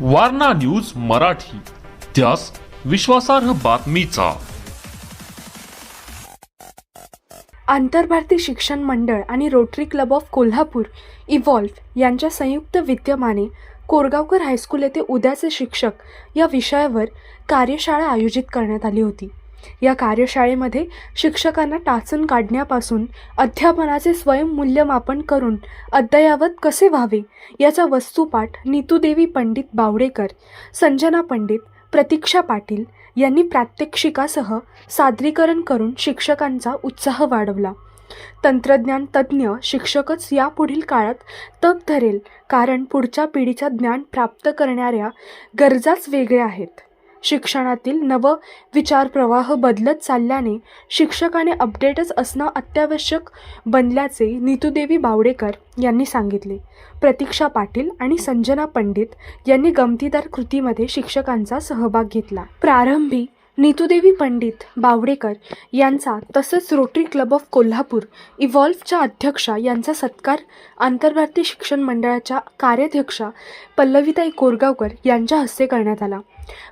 Warna news Marathi. त्यास विश्वासार्ह बातमीचा. आंतरभारती शिक्षण मंडळ आणि Rotary Club of Kolhapur Evolve यांच्या संयुक्त विद्यमाने कोरगावकर हायस्कूल येथे उद्याचे शिक्षक या विषयावर कार्यशाळा आयोजित करण्यात आली होती. या कार्यशाळेमध्ये शिक्षकांना टाचून काढण्यापासून अध्यापनाचे स्वयंमूल्यमापन करून अद्ययावत कसे व्हावे याचा वस्तुपाठ नीतूदेवी पंडित बावडेकर संजना पंडित प्रतीक्षा पाटील यांनी प्रात्यक्षिकासह सादरीकरण करून शिक्षकांचा उत्साह वाढवला. तंत्रज्ञान तज्ज्ञ शिक्षकच यापुढील काळात तग धरेल कारण पुढच्या पिढीच्या ज्ञान प्राप्त करणाऱ्या गरजाच वेगळ्या आहेत. शिक्षणातील नव विचारप्रवाह बदलत चालल्याने शिक्षकाने अपडेटच असणं अत्यावश्यक बनल्याचे नीतूदेवी बावडेकर यांनी सांगितले. प्रतीक्षा पाटील आणि संजना पंडित यांनी गमतीदार कृतीमध्ये शिक्षकांचा सहभाग घेतला. प्रारंभी नीतूदेवी पंडित बावडेकर यांचा तसंच रोटरी क्लब ऑफ कोल्हापूर इव्हॉल्व्हच्या अध्यक्षा यांचा सत्कार आंतरभारतीय शिक्षण मंडळाच्या कार्याध्यक्षा पल्लवीताई कोरगावकर यांच्या हस्ते करण्यात आला.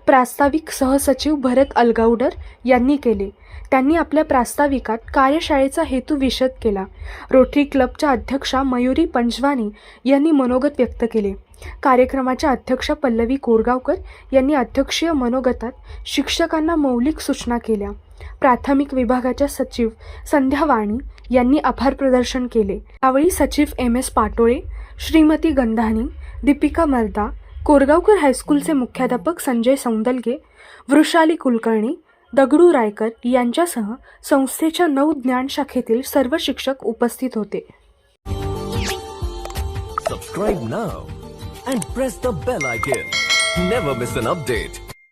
प्रास्ताविक सहसचिव भरत अलगावडर यांनी केले. त्यांनी आपल्या प्रास्ताविकात कार्यशाळेचा हेतू विशद केला. रोटरी क्लबच्या अध्यक्षा मयुरी पंजवानी यांनी मनोगत व्यक्त केले. कार्यक्रमाच्या अध्यक्षा पल्लवी कोरगावकर यांनी अध्यक्षीय मनोगतात शिक्षकांना मौलिक सूचना केल्या. प्राथमिक विभागाच्या सचिव संध्या वाणी यांनी आभार प्रदर्शन केले. यावेळी सचिव एम एस पाटोळे श्रीमती गंधानी दीपिका मर्दा कोरगावकर हायस्कूलचे मुख्याध्यापक संजय सौंदलगे वृषाली कुलकर्णी दगडू रायकर यांच्यासह संस्थेच्या नऊ ज्ञान शाखेतील सर्व शिक्षक उपस्थित होते Subscribe now and press the bell icon. Never miss an update.